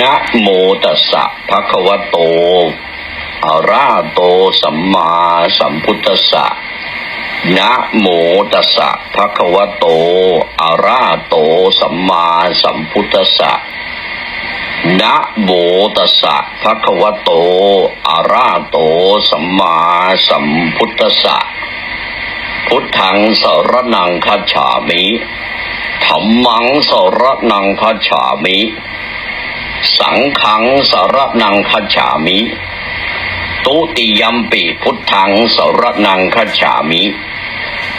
นะโมตัสสะภะคะวะโตอะระหะโตสัมมาสัมพุทธัสสะนะโมตัสสะภะคะวะโตอะระหะโตสัมมาสัมพุทธัสสะนะโมตัสสะภะคะวะโตอะระหะโตสัมมาสัมพุทธัสสะพุทธังสรนังคัจฉามิธัมมังสรนังคัจฉามิ สังขังสารนังคัจฉามิ ตุติยัมปิพุทธังสารนังคัจฉามิ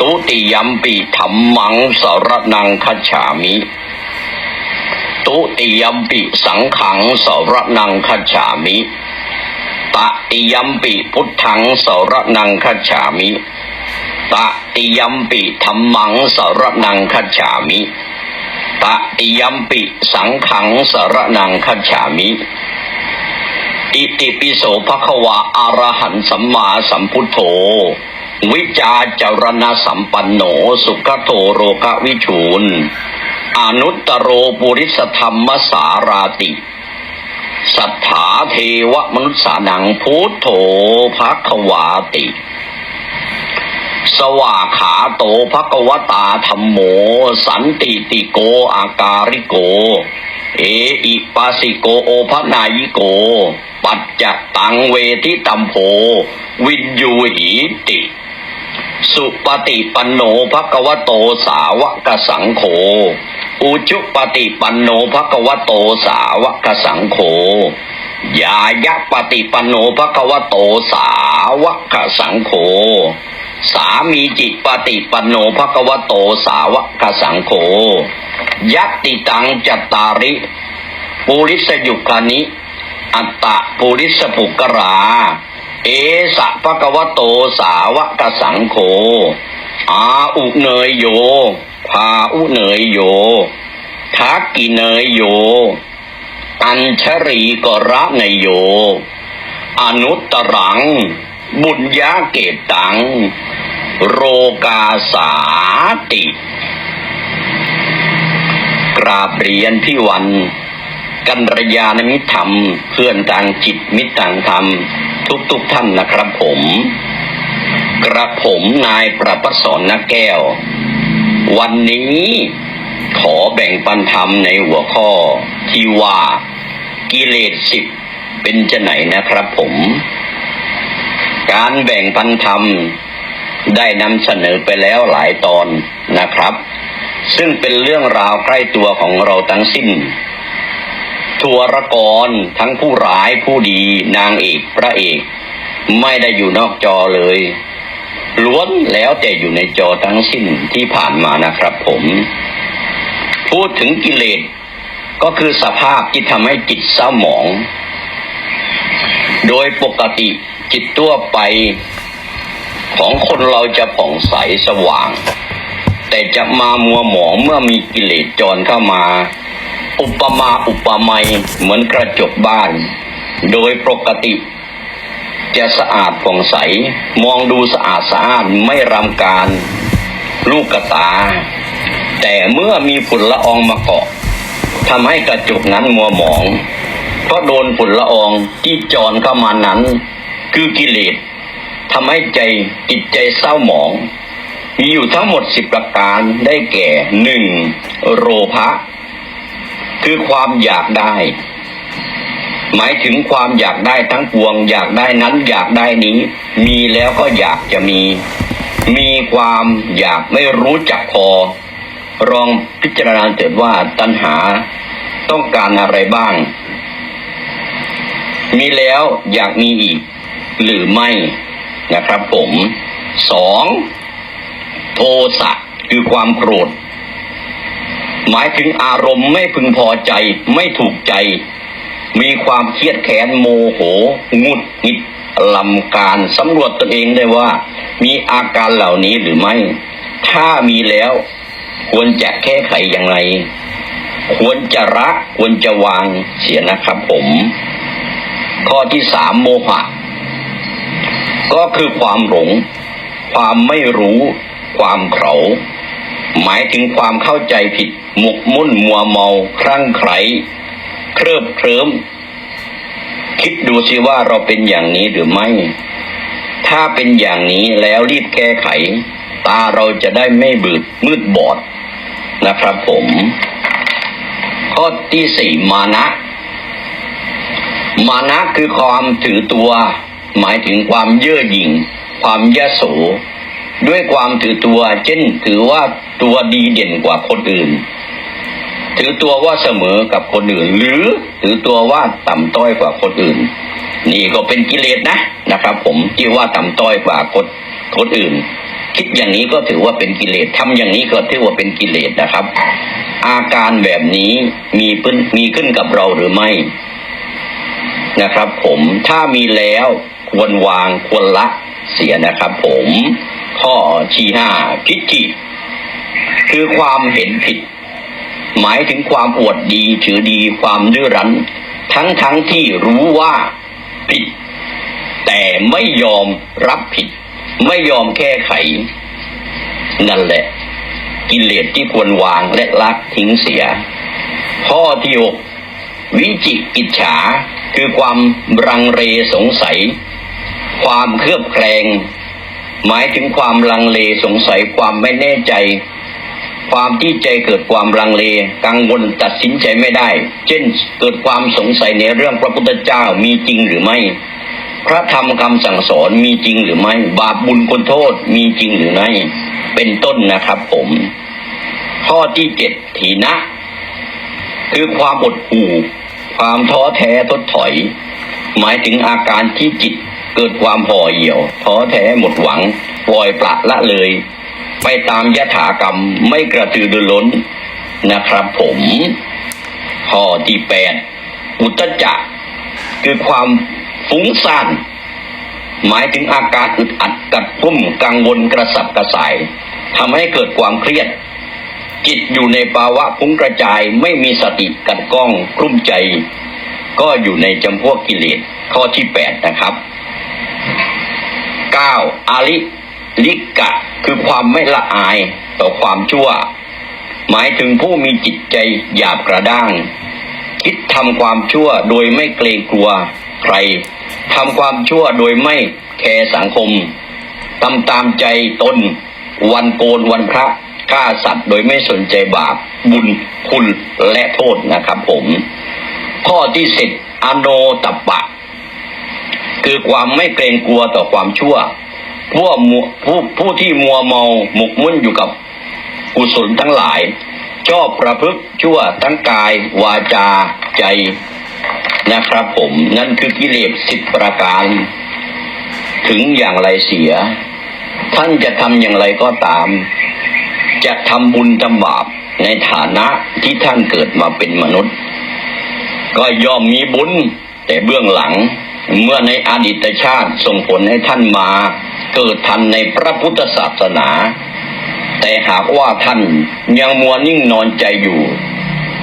ตุติยัมปิธรรมังสารนังคัจฉามิ ตุติยัมปิสังขังสารนังคัจฉามิ ตติยัมปิพุทธังสารนังคัจฉามิ ตติยัมปิธรรมังสารนังคัจฉามิ ตติยัมปิสังขังสารนังคัจฉามิ อิติปิโสภควาอารหันสัมมาสัมพุทโธ วิจาจารณสัมปันโนสุขโทโรกวิชูนอนุตตโรปุริสธรรมสาราติสัทธาเทวมนุษย์สานังพุทโธภควาติ สวาขาโตภกวตาธรรมโม สันติติโกอาการิโก เออิปัสสิโกโอภนายิโก ปัจจตังเวทิตัมโพ วินยูหีติ สุปฏิปันโนภกวโตสาวกสังโฆอุจุปฏิปันโนภกวโตสาวกสังโฆยายะปฏิปันโนภกวโตสาวกสังโฆ สามีจิตปฏิปันโนภควโตสาวกสังโฆยัตติตังจัตตาริปุริสยุคานิ อัตตะปุริสปุกรา เอสะภควโตสาวกสังโฆอาอุเนยโย พาอุเนยโย ทักกิเนยโย อัญชรีกระเนยโย อนุตตรัง บุญญาเกตัง โรกาสาติ กราบเรียนพี่วัน กันรยานมิธรรม เพื่อนต่างจิตมิตรต่างธรรม ทุกๆทท่านนะครับผม กระผมนายประพัสสรนักแก้ว วันนี้ขอแบ่งปันธรรมในหัวข้อที่ว่ากิเลสสิบเป็นจะไหนนะครับผม การแบ่งปันธรรมได้นำเสนอไปแล้วหลายตอนนะครับ ซึ่งเป็นเรื่องราวใกล้ตัวของเราทั้งสิ้น ทัวรกรทั้งผู้ร้ายผู้ดีนางเอกพระเอก ไม่ได้อยู่นอกจอเลย ล้วนแล้วแต่อยู่ในจอทั้งสิ้นที่ผ่านมานะครับผม พูดถึงกิเลสก็คือสภาพที่ทำให้จิตเศร้าหมอง โดยปกติ จิตทั่วไปของคนเราจะผ่องใสสว่าง แต่จะมามัวหมองเมื่อมีกิเลสจรเข้ามา อุปมาอุปไมยเหมือนกระจกบ้าน โดยปกติ จะสะอาดผ่องใส มองดูสะอาดสะอาดไม่รำการลูกกระตา แต่เมื่อมีฝุ่นละอองมาเกาะทำให้กระจกนั้นมัวหมองเพราะโดนฝุ่นละอองที่จรเข้ามานั้น คือกิเลสทำให้ใจจิตใจเศร้าหมอง มีอยู่ทั้งหมดสิบประการได้แก่หนึ่งโรภะคือความอยากได้ หมายถึงความอยากได้ทั้งปวง อยากได้นั้นอยากได้นี้ มีแล้วก็อยากจะมี มีความอยากไม่รู้จักพอลองพิจารณาเถิดว่าตัณหาต้องการอะไรบ้าง มีแล้วอยากมีอีก หรือไม่นะครับผมสองโทสะคือความโกรธ หมายถึงอารมณ์ไม่พึงพอใจ ไม่ถูกใจ มีความเครียดแค้นโมโหงุดหงิดลำการสำรวจตนเองได้ว่า มีอาการเหล่านี้หรือไม่ ถ้ามีแล้ว ควรจะแก้ไขอย่างไรควรจะรักควรจะวางเสียนะครับผม ข้อที่สามโมหะ ก็คือความหลง ความไม่รู้ ความเขาหมายถึงความเข้าใจผิด หมกมุ่นมัวเมาครั่งไคล้เคลิบเคลิ้มคิดดูสิว่าเราเป็นอย่างนี้หรือไม่ ถ้าเป็นอย่างนี้แล้วรีบแก้ไข ตาเราจะได้ไม่บืดมืดบอดนะครับผม ข้อที่สี่มานะ มานะคือความถือตัว หมายถึงความเย่อหยิ่ง ความยโส ด้วยความถือตัวเช่นถือว่าตัวดีเด่นกว่าคนอื่น ถือตัวว่าเสมอกับคนอื่น หรือถือตัวว่าต่ำต้อยกว่าคนอื่น นี่ก็เป็นกิเลสนะนะครับ ผมที่ว่าต่ำต้อยกว่าคนคนอื่น คิดอย่างนี้ก็ถือว่าเป็นกิเลสทำอย่างนี้ก็ถือว่าเป็นกิเลสนะครับ อาการแบบนี้มีขึ้นมีขึ้นกับเราหรือไม่นะครับผมถ้ามีแล้ว ควรวางควรละเสียนะครับ ผมข้อที่ห้าทิฏฐิคือความเห็นผิด หมายถึงความอวดดีถือดีความดื้อรั้น ทั้งทั้งที่รู้ว่าผิด แต่ไม่ยอมรับผิด ไม่ยอมแก้ไข นั่นแหละ กิเลสที่ควรวางและละทิ้งเสีย ข้อที่หกวิจิกิจฉาคือความรังเรสงสัย ความเคลือบแคลง หมายถึงความลังเลสงสัยความไม่แน่ใจ ความที่ใจเกิดความลังเล กังวลตัดสินใจไม่ได้ เช่นเกิดความสงสัยในเรื่องพระพุทธเจ้ามีจริงหรือไม่ พระธรรมคำสั่งสอนมีจริงหรือไม่ บาปบุญคุณโทษมีจริงหรือไม่ เป็นต้นนะครับผม ข้อที่เจ็ดถีนะ คือความอดหู่ความท้อแท้ทดถอย หมายถึงอาการที่จิต เกิดความห่อเหี่ยวท้อแท้หมดหวังปล่อยปละละเลย ไปตามยถากรรมไม่กระตือรือร้นนะครับ ผมข้อที่แปดอุตจักคือความฟุ้งซ่านหมายถึงอาการอึดอัดกัดพุ่มกังวลกระสับกระส่ายทำให้เกิดความเครียด จิตอยู่ในภาวะฟุ้งกระจายไม่มีสติกัดก้องกลุ้มใจ ก็อยู่ในจำพวกกิเลสข้อที่แปดนะครับ ก้าอาลิลิกะ คือความไม่ละอายต่อความชั่ว หมายถึงผู้มีจิตใจหยาบกระด้าง คิดทำความชั่วโดยไม่เกรงกลัวใครทำความชั่วโดยไม่แคร์สังคมทำตามใจตน วันโกนวันพระฆ่าสัตว์โดยไม่สนใจบาป บุญคุณและโทษนะครับผม ข้อที่สิบอโนตปะ คือความไม่เกรงกลัวต่อความชั่วผู้ผู้ผู้ที่มัวเมาหมกมุ่นอยู่กับกุศลทั้งหลาย ชอบประพฤติชั่วทั้งกาย วาจาใจนะครับ ผมนั่นคือกิเลสสิบประการ ถึงอย่างไรเสีย ท่านจะทำอย่างไรก็ตาม จะทำบุญทำบาปในฐานะที่ท่านเกิดมาเป็นมนุษย์ ก็ย่อมมีบุญแต่เบื้องหลัง เมื่อในอดีตชาติส่งผลให้ท่านมาเกิดทันในพระพุทธศาสนา แต่หากว่าท่านยังมัวนิ่งนอนใจอยู่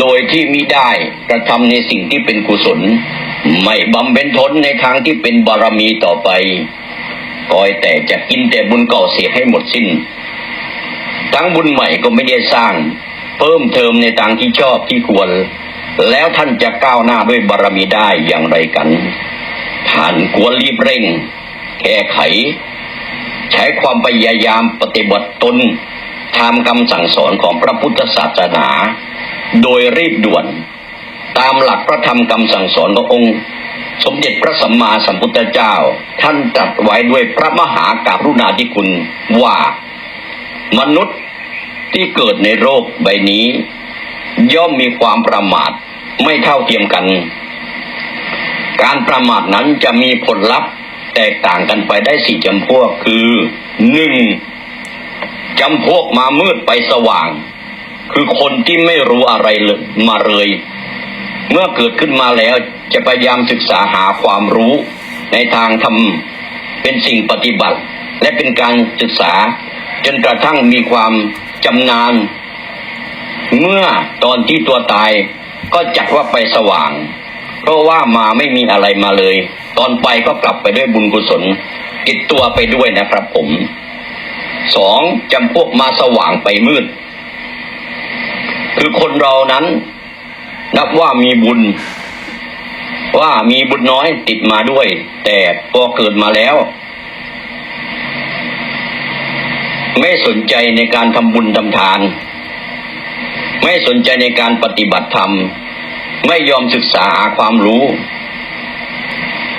โดยที่มิได้กระทำในสิ่งที่เป็นกุศล ไม่บำเพ็ญทนในทางที่เป็นบารมีต่อไปคอยแต่จะกินแต่บุญเก่าเสียให้หมดสิ้น ทั้งบุญใหม่ก็ไม่ได้สร้าง เพิ่มเติมในทางที่ชอบที่ควร แล้วท่านจะก้าวหน้าด้วยบารมีได้อย่างไรกัน ท่านควรรีบเร่ง แก้ไข ใช้ความพยายามปฏิบัติตนตามคำสั่งสอนของพระพุทธศาสนา โดยรีบด่วน ตามหลักพระธรรมคำสั่งสอนขององค์ สมเด็จพระสัมมาสัมพุทธเจ้า ท่านตรัสไว้ด้วยพระมหากรุณาธิคุณว่า มนุษย์ที่เกิดในโลกใบนี้ ย่อมมีความประมาทไม่เท่าเทียมกัน การประมาทนั้นจะมีผลลัพธ์แตกต่างกันไปได้สี่จำพวกคือหนึ่งจำพวกมามืดไปสว่าง คือคนที่ไม่รู้อะไรเลยมาเลย เมื่อเกิดขึ้นมาแล้วจะพยายามศึกษาหาความรู้ในทางทำเป็นสิ่งปฏิบัติ และเป็นการศึกษา จนกระทั่งมีความจำนาน เมื่อตอนที่ตัวตายก็จัดว่าไปสว่าง เพราะว่ามาไม่มีอะไรมาเลย ตอนไปก็กลับไปด้วยบุญกุศลติดตัวไปด้วยนะครับผมสองจำพวกมาสว่างไปมืด คือคนเรานั้น นับว่ามีบุญ ว่ามีบุญน้อยติดมาด้วย แต่พอเกิดมาแล้ว ไม่สนใจในการทำบุญทำทาน ไม่สนใจในการปฏิบัติธรรม ไม่ยอมศึกษาหาความรู้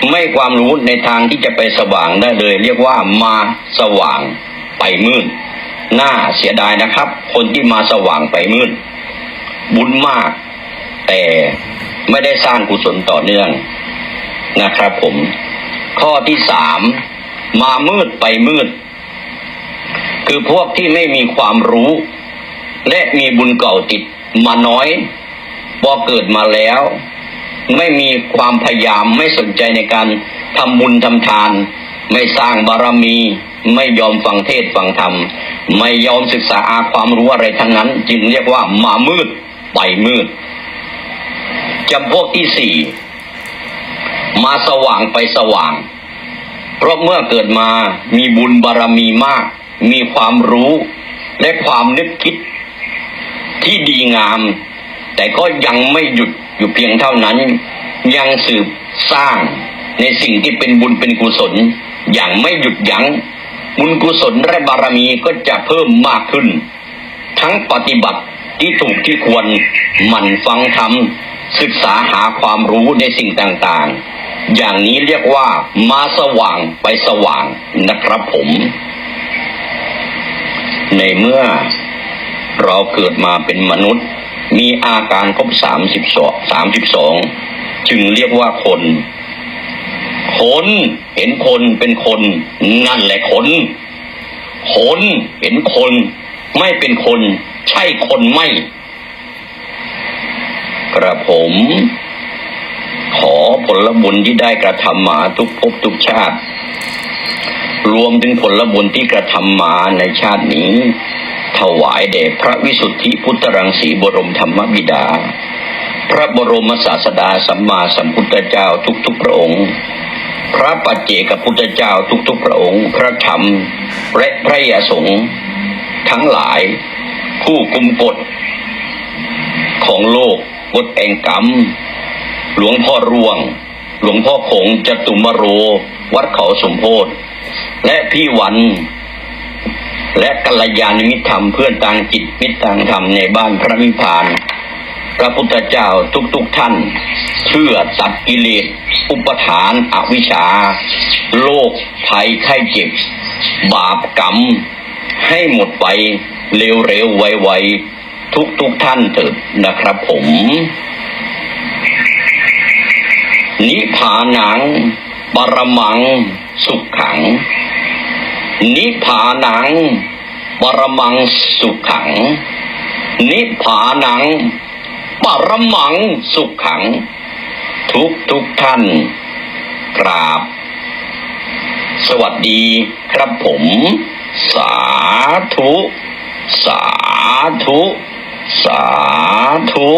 ไม่ความรู้ในทางที่จะไปสว่างได้เลย เรียกว่ามาสว่างไปมืดน่าเสียดายนะครับ คนที่มาสว่างไปมืดบุญมาก แต่ไม่ได้สร้างกุศลต่อเนื่องนะครับ ผม ข้อที่สามมามืดไปมืด คือพวกที่ไม่มีความรู้ และมีบุญเก่าติดมาน้อย พอเกิดมาแล้ว ไม่มีความพยายามไม่สนใจในการทำบุญทำทาน ไม่สร้างบารมี ไม่ยอมฟังเทศฟังธรรม ไม่ยอมศึกษาอาความรู้อะไรทั้งนั้น จึงเรียกว่ามามืดไปมืดจำพวกที่สี่มาสว่างไปสว่าง เพราะเมื่อเกิดมามีบุญบารมีมาก มีความรู้และความนึกคิดที่ดีงาม แต่ก็ยังไม่หยุดอยู่เพียงเท่านั้น ยังสืบสร้างในสิ่งที่เป็นบุญเป็นกุศล อย่างไม่หยุดยัง้งบุญกุศลและบารมีก็จะเพิ่มมากขึ้น ทั้งปฏิบัติที่ถูกที่ควรหมั่นฟังธรรมศึกษาหาความรู้ในสิ่งต่างๆ อย่างนี้เรียกว่ามาสว่างไปสว่างนะครับผม ในเมื่อเราเกิดมาเป็นมนุษย์ มีอาการครบสามสิบสองสามสิบสองจึงเรียกว่าคน คนเห็นคนเป็นคนนั่นแหละคน คนเห็นคนไม่เป็นคน ใช่คนไม่ กระผม ขอผลบุญที่ได้กระทำมาทุกภพทุกชาติ รวมถึงผลบุญที่กระทำมาในชาตินี้ ถวายแด่พระวิสุทธิพุทธรังสีบรมธรรมบิดา พระบรมศาสดาสัมมาสัมพุทธเจ้าทุกๆพระองค์ พระปัจเจกพุทธเจ้าทุกๆพระองค์ พระธรรมและพระยาสงฆ์ทั้งหลายผู้กุมกฎของโลกกฎแห่งกรรม หลวงพ่อร่วง หลวงพ่อคงจตุมโร วัดเขาสมโพธและพี่วัน และกัลยาณมิตรธรรมเพื่อนต่างจิตมิตรต่างธรรมในบ้านพระนิพาน พระพุทธเจ้าทุกๆทท่านเพื่อตัดกิเลสอุปทานอวิชชา โลกภัยไข้เจ็บ บาปกรรม ให้หมดไปเร็วๆ ไวๆ ทุกๆทท่านเถิดนะครับผม นิพพานัง ปรมัง สุขขัง นิพพานัง ปรมังสุขัง นิพพานัง ปรมังสุขขัง ทุกทุกท่านกราบ สวัสดีครับผม สาธุ สาธุ สาธุ